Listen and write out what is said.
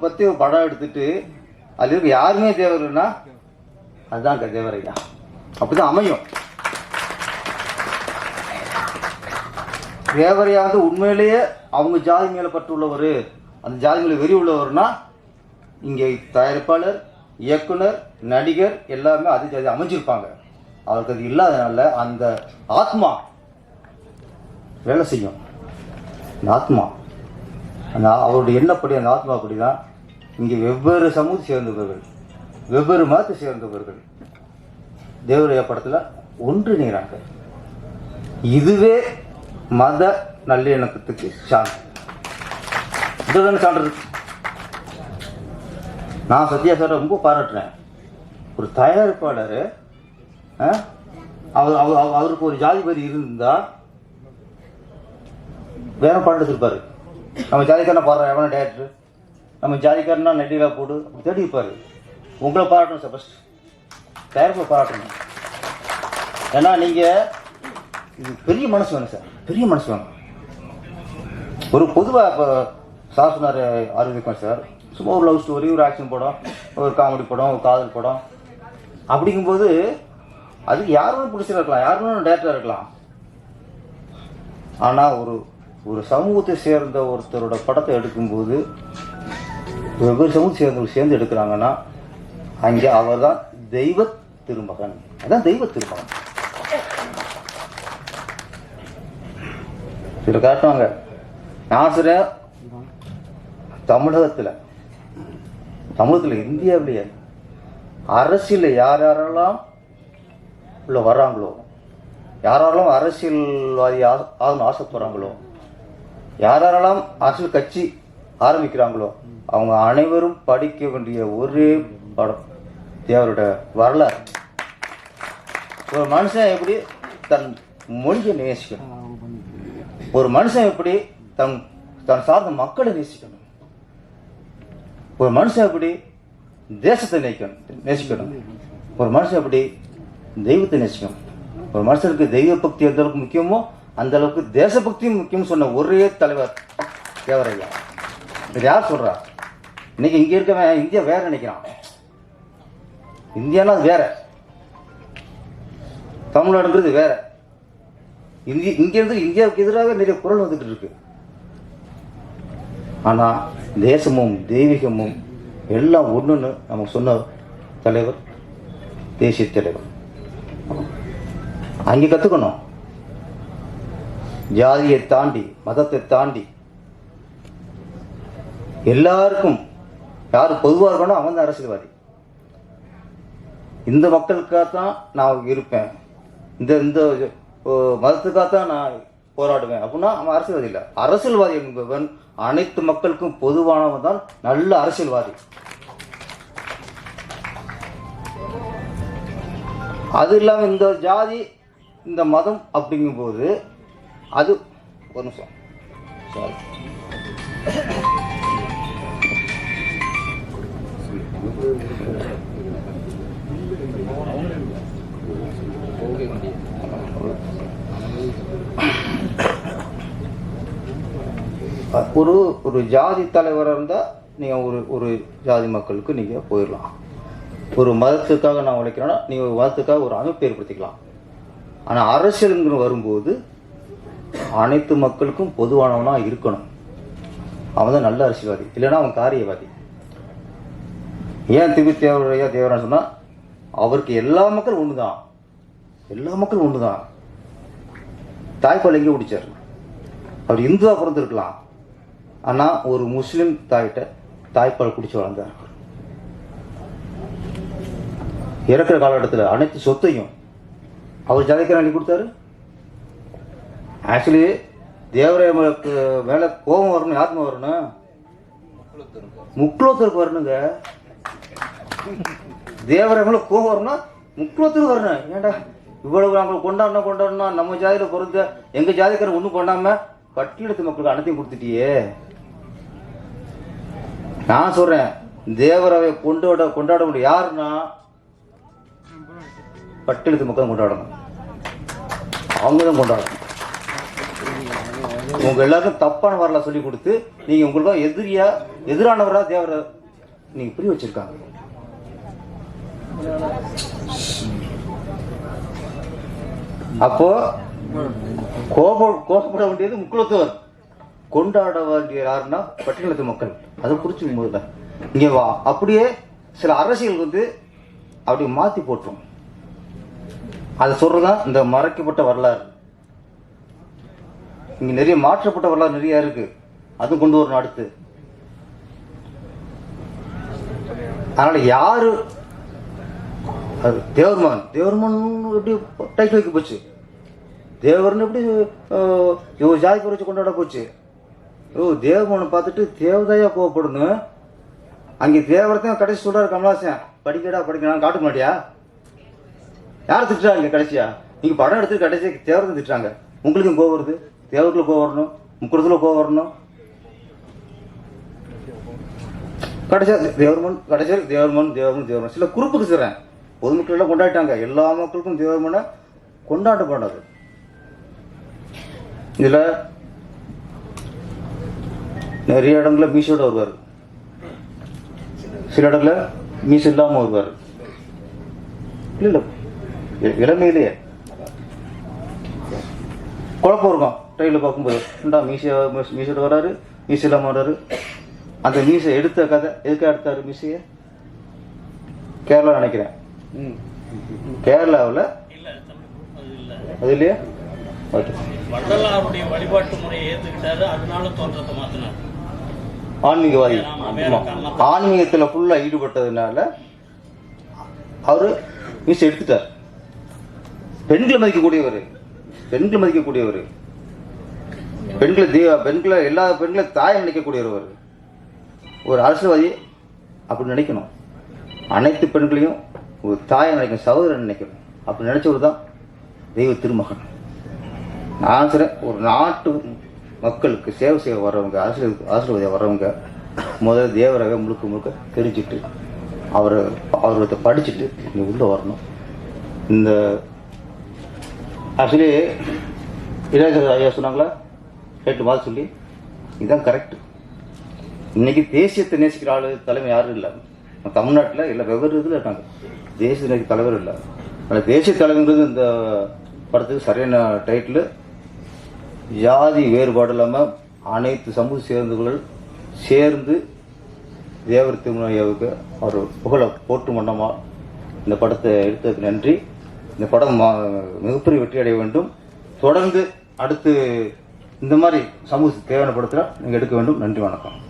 பத்தி ஒரு படம் எடுத்துட்டு அது இருக்க யாருமே தேவர்னா அதுதான் க- தேவர் ஐயா அப்படிதான் அமையும். தேவரையா வந்து உண்மையிலேயே அவங்க ஜாதி மேல பற்று உள்ளவர் அந்த ஜாதி மேல வெறி உள்ளவர்னா இங்கே தயாரிப்பாளர் இயக்குனர் நடிகர் எல்லாமே அது ஜாதி அமைஞ்சிருப்பாங்க. அவருக்கு அது இல்லாதனால அந்த ஆத்மா வேலை செய்யும். ஆத்மா அந்த அவருடைய எண்ணப்படி அந்த ஆத்மா அப்படிதான் இங்கே வெவ்வேறு சமூகத்தை சேர்ந்தவர்கள் வெவ்வேறு மதத்தை சேர்ந்தவர்கள். தேவரையா படத்தில் ஒன்றிணைகிறாங்க இதுவே மத நல்லிணக்கத்துக்கு சான்று. இதுதானே சான்று? நான் சத்யா சார் ரொம்ப பாராட்டுறேன். ஒரு தயாரிப்பாளர் அவர் அவர் அவருக்கு ஒரு ஜாதிபதி இருந்தால் வேற படம் எடுத்திருப்பாரு. நம்ம ஜாதிக்காரனை பாடுற எவன டேரக்டர் நம்ம ஜாதிக்காரனா நெட்டிலா போடு தேடி இருப்பாரு உங்களை பாராட்டணும் சார் ஃபஸ்ட் டேரக்டரை பாராட்டணும். ஏன்னா நீங்கள் இது பெரிய மனசு வேணும் சார் பெரிய மனசு வேணும். ஒரு பொதுவாக இப்போ சார் சொன்னார் ஆரோக்கியமா சார் சும்மா ஒரு லவ் ஸ்டோரி ஒரு ஆக்ஷன் படம் ஒரு காமெடி படம் ஒரு காதல் படம். அப்படிங்கும்போது அது யாரும் பிடிச்சிருக்கலாம் யாருமே டேரக்டராக இருக்கலாம். ஆனால் ஒரு ஒரு சமூகத்தை சேர்ந்த ஒருத்தரோட படத்தை எடுக்கும்போது வெவ்வேறு சமூகத்தை சேர்ந்தவங்க சேர்ந்து எடுக்கிறாங்கன்னா அங்கே அவர் தான் தெய்வ திருமகன். அதான் தெய்வ திருமகன். சில காட்டுவாங்க நாசரன் தமிழகத்தில் தமிழகத்தில் இந்தியாவிலேயே அரசியல் யார் யாரெல்லாம் உள்ள வர்றாங்களோ யாரெல்லாம் அரசியல்வாதி ஆகணும் ஆகணும்னு ஆசைப்படுறாங்களோ யாரெல்லாம் அரசியல் கட்சி ஆரம்பிக்கிறாங்களோ அவங்க அனைவரும் படிக்க வேண்டிய ஒரே படம் தேவரோட வரலாறு. ஒரு மனுஷன் எப்படி தன் மொழியை நேசிக்கணும்? ஒரு மனுஷன் எப்படி தன் தன் சார்ந்த மக்களை நேசிக்கணும்? ஒரு மனுஷன் எப்படி தேசத்தை நேசிக்கணும்? நேசிக்கணும். ஒரு மனுஷன் எப்படி தெய்வத்தை நேசிக்கணும்? ஒரு மனுஷனுக்கு தெய்வ பக்தி எந்த அளவுக்கு முக்கியமோ அந்த அளவுக்கு தேசபக்தியும் முக்கியம் சொன்ன ஒரே தலைவர் தேவரையா. இது யார் சொல்றா? இன்னைக்கு இங்க இருக்கவன் இந்தியா வேற நினைக்கிறான். இந்தியானா அது வேற. தமிழ்நாடுங்கிறது வேற. இந்திய இங்க இருந்து இந்தியாவுக்கு எதிராக நிறைய குரல் வந்துட்டு இருக்கு. ஆனா தேசமும் தெய்வீகமும் எல்லாம் ஒண்ணுன்னு நமக்கு சொன்ன தலைவர் தேசிய தலைவர். அங்கே கத்துக்கணும். ஜாதியை தாண்டி மதத்தை தாண்டி. எல்லாருக்கும் யார் பொதுவாக இருக்கணும் அவன் தான் அரசியல்வாதி. இந்த மக்களுக்காக தான் நான் இருப்பேன். இந்த இந்த ஓ, மதத்துக்காக தான் நான் போராடுவேன். அப்படின்னா அவன் அரசியல்வாதி இல்லை. அரசியல்வாதி என்பவன் அனைத்து மக்களுக்கும் பொதுவானவன் தான் நல்ல அரசியல்வாதி. அது இல்லாமல் இந்த ஜாதி இந்த மதம் அப்படிங்கும்போது அது ஒரு நிமிஷம். சாரி ஒரு ஒரு ஜாதி தலைவராக இருந்தால் நீங்கள் ஒரு ஒரு ஜாதி மக்களுக்கு நீங்கள் போயிடலாம். ஒரு மதத்துக்காக நான் உழைக்கிறேன்னா நீங்கள் ஒரு மதத்துக்காக ஒரு அமைப்பு ஏற்படுத்திக்கலாம். ஆனால் அரசியலுங்கிற வரும்போது அனைத்து மக்களுக்கும் பொதுவானவனா இருக்கணும். அவன் தான் நல்ல அரசியல்வாதி. இல்லைன்னா அவன் காரியவாதி. ஏன் திபி தேவரையா தேவரான்னு சொன்னால் அவருக்கு எல்லா மக்களும் ஒன்று தான் எல்லா மக்களும் ஒன்று தான் தாய்ப்பால் எங்கே குடிச்சார். அவர் இந்துவா பிறந்திருக்கலாம். ஆனால் ஒரு முஸ்லீம் தாய்கிட்ட தாய்ப்பால் குடிச்சு வளர்ந்தார் இறக்குற காலகட்டத்தில் அனைத்து சொத்தையும் அவர் ஜாதிக்காரன் அள்ளி கொடுத்தாரு. ஆக்சுவலி தேவராயனுக்கு மேலே கோபம் வரணும் யாருமே வரணும்? முக்குலோத்தருக்கு வரணுங்க. தேவராய கோபம் வரணும் முக்குலோத்தருக்கு வரணும். ஏன்டா இவ்வளவு நாங்கள் கொண்டாடணும் கொண்டாடணும் நம்ம ஜாதியில் பிறந்த எங்கள் ஜாதிக்காரன் ஒன்றும் கொண்டாம பட்டியலத்து மக்களுக்கு அனைத்தையும் கொடுத்துட்டியே. நான் சொல்கிறேன் தேவராவை கொண்டாட கொண்டாட முடியும் யாருன்னா பட்டியலத்து மக்கள் கொண்டாடணும். அவங்க தான் கொண்டாடணும். உங்க எல்லாருக்கும் தப்பான வரலாறு சொல்லி கொடுத்து நீங்க உங்களுக்கு எதிரியா எதிரானவரா தேவர நீங்க புரிய வச்சிருக்காங்க. அப்போ கோப கோபப்பட வேண்டியது முக்குளத்தவர் கொண்டாட வேண்டிய யாருன்னா பட்டியலத்து மக்கள். அதை புரிச்சுக்கும் போதுல இங்க வா அப்படியே சில அரசியல் வந்து அப்படி மாத்தி போட்டுரும். அதை சொல்றதுதான் இந்த மறைக்கப்பட்ட வரலாறு. இங்க நிறைய மாற்றப்பட்ட வரலாறு நிறைய இருக்கு. அதுவும் கொண்டு வரணும் அடுத்து. அதனால யாரு? அது தேவர்மகன் தேவர்மான் எப்படி டைட்டில் வைக்க போச்சு? தேவர்னு எப்படி இவங்க ஜாதி பேர் வச்சு கொண்டாட போச்சு? ஓ தேவமனை பார்த்துட்டு தேவதையா கோவப்படணும். அங்கே தேவரத்தையும் கடைசி சொல்றாரு கமலாசன். படிக்கடா படிக்கணும் காட்டு மாட்டியா யார் திட்டுறாங்க கடைசியா? நீங்க படம் எடுத்து கடைசியா தேவரத்தை திட்டுறாங்க. உங்களுக்கும் கோவம் வருது? தேவர்களுக்கு கோவம் வரணும் முக்குறதுல கோவம் வரணும் கடைசியா தேவர்மன் கடைசியா தேவர்மன் தேவர்மன் தேவர்மன் சில குறுப்புக்கு சொல்றேன் பொதுமக்கள் எல்லாம் கொண்டாடிட்டாங்க எல்லா மக்களுக்கும் தேவர்மனை கொண்டாடப்படாது இதில் நிறைய இடங்களில் மீசோட வருவார் சில இடங்களில் மீசு இல்லாமல் வருவார் இல்ல இல்லை இளமையிலேயே குழப்பம் இருக்கும் ட்ரெயினில் பார்க்கும்போது ஏண்டா மீசை மீசோட வராரு மீசை இல்லாம வராரு. அந்த மீசை எடுத்த கதை எதுக்காக எடுத்தாரு மீசையை? கேரளா நினைக்கிறேன். கேரளாவில்? இல்ல அது இல்ல. அது இல்லையா? ஓகே. வள்ளலாருடைய வழிபாட்டு முறையை ஏத்துக்கிட்டாரு அதனால தோற்றத்தை மாத்தினார். ஆன்மீகவாதி. ஆன்மீகத்துல ஃபுல்லா ஈடுபட்டதுனால அவரு மீசை எடுத்துட்டார். பெண்களை மதிக்கக்கூடியவர். பெண்களை மதிக்கக்கூடியவர். பெண்களை தெய்வ பெண்களை எல்லா பெண்களை தாயை நினைக்கக்கூடியவர். ஒருவர் ஒரு அரசியல்வாதி அப்படி நினைக்கணும். அனைத்து பெண்களையும் ஒரு தாயை நினைக்கணும் சகோதரன் நினைக்கணும். அப்படி நினைச்சவர் தான் தெய்வ திருமகன். நான் சொல்றேன் ஒரு நாட்டு மக்களுக்கு சேவை செய்ய வர்றவங்க அரசியல் அரசியல்வாதியாக வர்றவங்க முதல்ல தேவராக முழுக்க முழுக்க தெரிஞ்சுட்டு அவரை அவரை படிச்சுட்டு இங்கே உள்ளே வரணும். இந்த ஆக்சுவலி இளையராஜா ஐயா சொன்னாங்களா? கேட்டு வா சொல்லி இதுதான் கரெக்ட் இன்னைக்கு தேசியத்தை நேசிக்கிற ஆளு தலைமை யாரும் இல்லை. தமிழ்நாட்டில் இல்லை வெவ்வேறு இதில் இருக்காங்க. தேசிய நேசிக்க தலைவர் இல்லை. ஆனால் தேசிய தலைவங்கிறது இந்த படத்துக்கு சரியான டைட்டில் ஜாதி வேறுபாடு இல்லாமல் அனைத்து சமூக சேர்ந்துகள் சேர்ந்து தேவர் திருமணியாவுக்கு அவர் புகழ போட்டு மன்னமா இந்த படத்தை எடுத்ததுக்கு நன்றி. இந்த படம் மா- மிகப்பெரிய வெற்றி அடைய வேண்டும். தொடர்ந்து அடுத்து இந்த மாதிரி சமூக தேவையான படத்தில் நீங்கள் எடுக்க வேண்டும். நன்றி வணக்கம்.